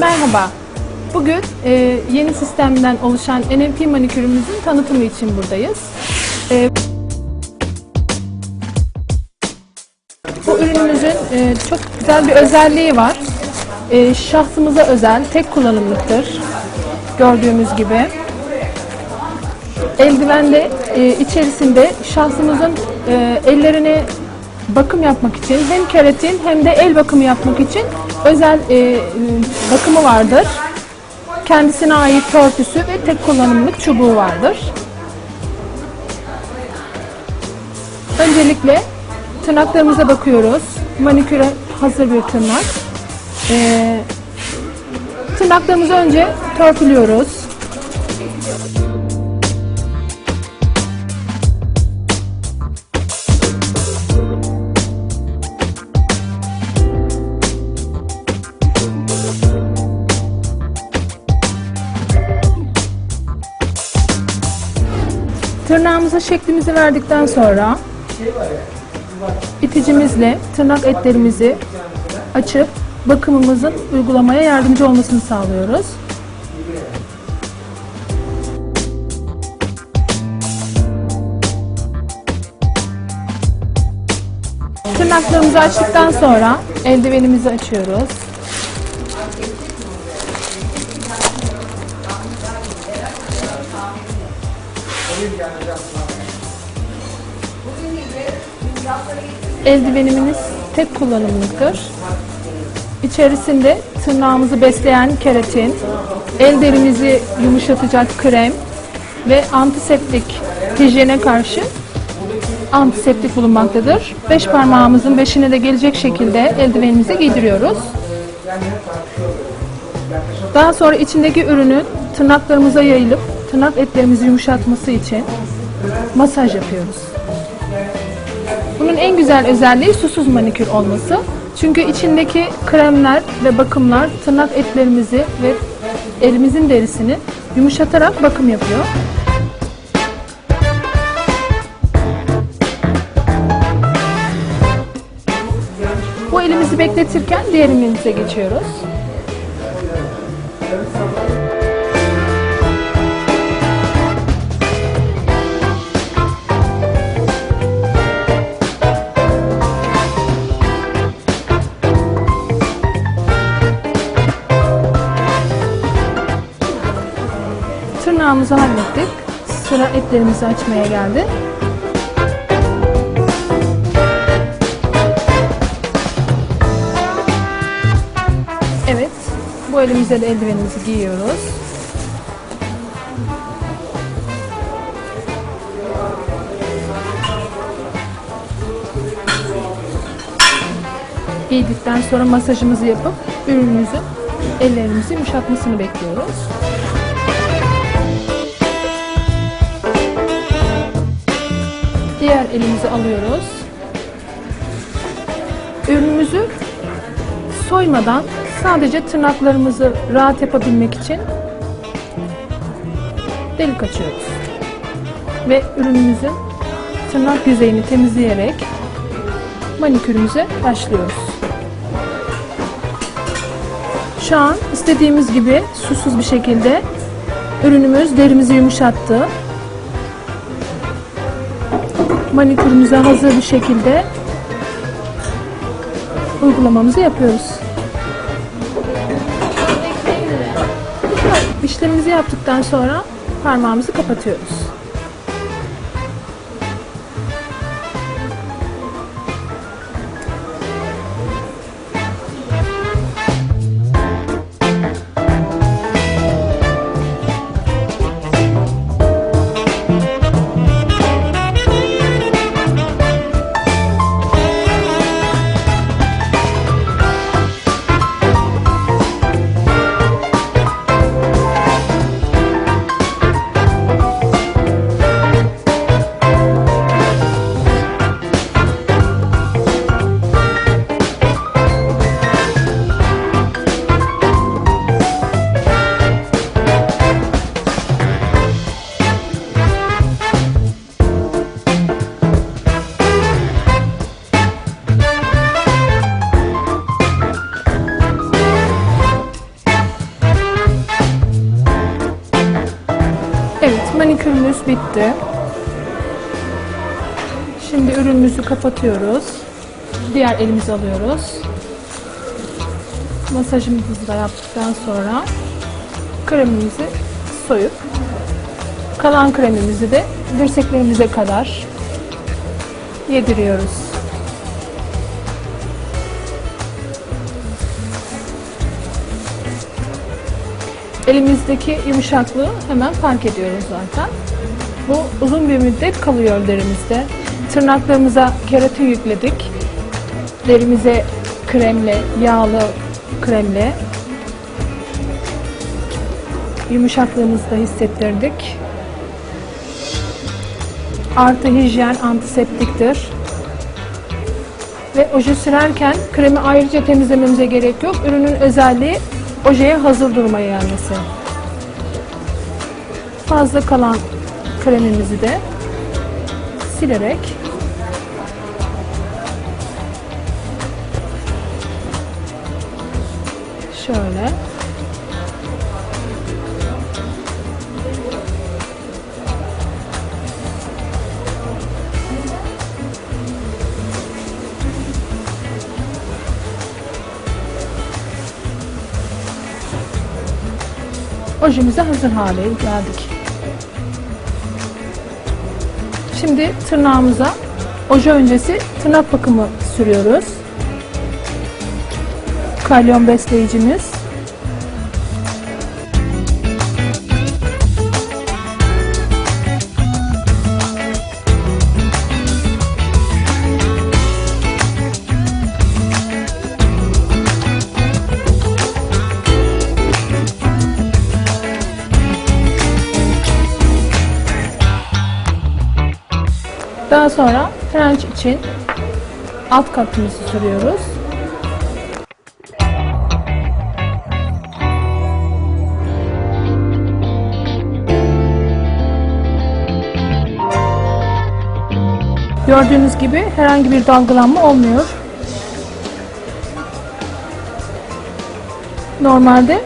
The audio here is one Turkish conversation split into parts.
Merhaba. Bugün e, yeni sistemden oluşan NMP manikürümüzün tanıtımı için buradayız. E, bu ürünümüzün e, çok güzel bir özelliği var. E, şahsımıza özel, tek kullanımlıktır. Gördüğümüz gibi. Eldivende e, içerisinde şahsımızın e, ellerine bakım yapmak için hem keratin hem de el bakımı yapmak için özel e, bakımı vardır. Kendisine ait törpüsü ve tek kullanımlık çubuğu vardır. Öncelikle tırnaklarımıza bakıyoruz. Maniküre hazır bir tırnak. E, tırnaklarımızı önce törpülüyoruz. Tırnağımıza şeklimizi verdikten sonra iticimizle tırnak etlerimizi açıp bakımımızın uygulamaya yardımcı olmasını sağlıyoruz. Tırnaklarımızı açtıktan sonra eldivenimizi açıyoruz. Eldivenimiz tek kullanımlıktır. İçerisinde tırnağımızı besleyen keratin, el derimizi yumuşatacak krem ve antiseptik hijyene karşı antiseptik bulunmaktadır. Beş parmağımızın beşine de gelecek şekilde eldivenimizi giydiriyoruz. Daha sonra içindeki ürünün tırnaklarımıza yayılıp tırnak etlerimizi yumuşatması için masaj yapıyoruz. Bunun en güzel özelliği susuz manikür olması. Çünkü içindeki kremler ve bakımlar tırnak etlerimizi ve elimizin derisini yumuşatarak bakım yapıyor. Bu elimizi bekletirken diğer elimize geçiyoruz. Tırnağımızı hallettik. Sıra etlerimizi açmaya geldi. Evet, bu elimize de eldivenimizi giyiyoruz. Giydikten sonra masajımızı yapıp ürünümüzün ellerimizi yumuşatmasını bekliyoruz. Diğer elimizi alıyoruz. Ürünümüzü soymadan sadece tırnaklarımızı rahat yapabilmek için delik açıyoruz. Ve ürünümüzün tırnak yüzeyini temizleyerek manikürümüze başlıyoruz. Şu an istediğimiz gibi susuz bir şekilde ürünümüz derimizi yumuşattı. Manikürümüze hazır bir şekilde uygulamamızı yapıyoruz. İşlemimizi yaptıktan sonra parmağımızı kapatıyoruz. Bitti. Şimdi ürünümüzü kapatıyoruz. Diğer elimizi alıyoruz. Masajımızı da yaptıktan sonra kremimizi soyup kalan kremimizi de dirseklerimize kadar yediriyoruz. Elimizdeki yumuşaklığı hemen fark ediyoruz zaten. Bu uzun bir müddet kalıyor derimizde. Tırnaklarımıza keratin yükledik. Derimize kremle, yağlı kremle yumuşaklığımızı da hissettirdik. Artı hijyen antiseptiktir. Ve oje sürerken kremi ayrıca temizlememize gerek yok. Ürünün özelliği ojeye hazır durmaya gelmesi. Fazla kalan kremimizi de silerek şöyle ojemize hazır hale geldik. Şimdi tırnağımıza oje öncesi tırnak bakımı sürüyoruz. Kalyon besleyicimiz. Daha sonra French için alt katımızı sürüyoruz. Gördüğünüz gibi herhangi bir dalgalanma olmuyor. Normalde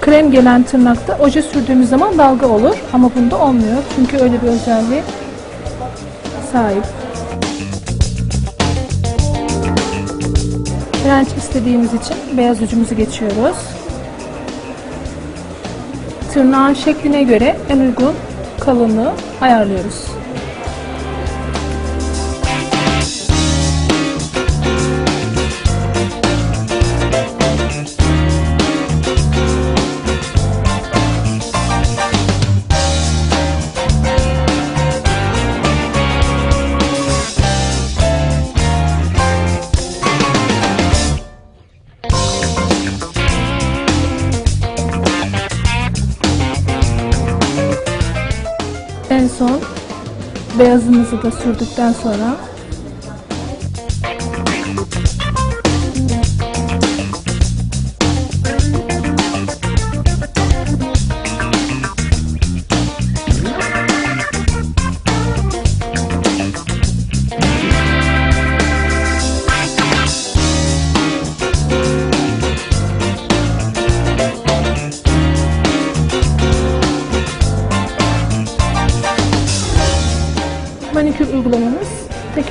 krem gelen tırnakta oje sürdüğümüz zaman dalga olur ama bunda olmuyor. Çünkü öyle bir özelliği sahip. French istediğimiz için beyaz ucumuzu geçiyoruz. Tırnağın şekline göre en uygun kalınlığı ayarlıyoruz. Beyazımızı da sürdükten sonra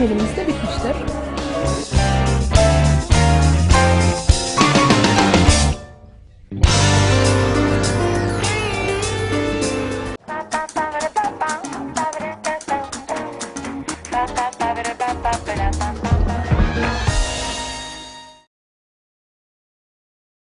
elimizde bitmiştir.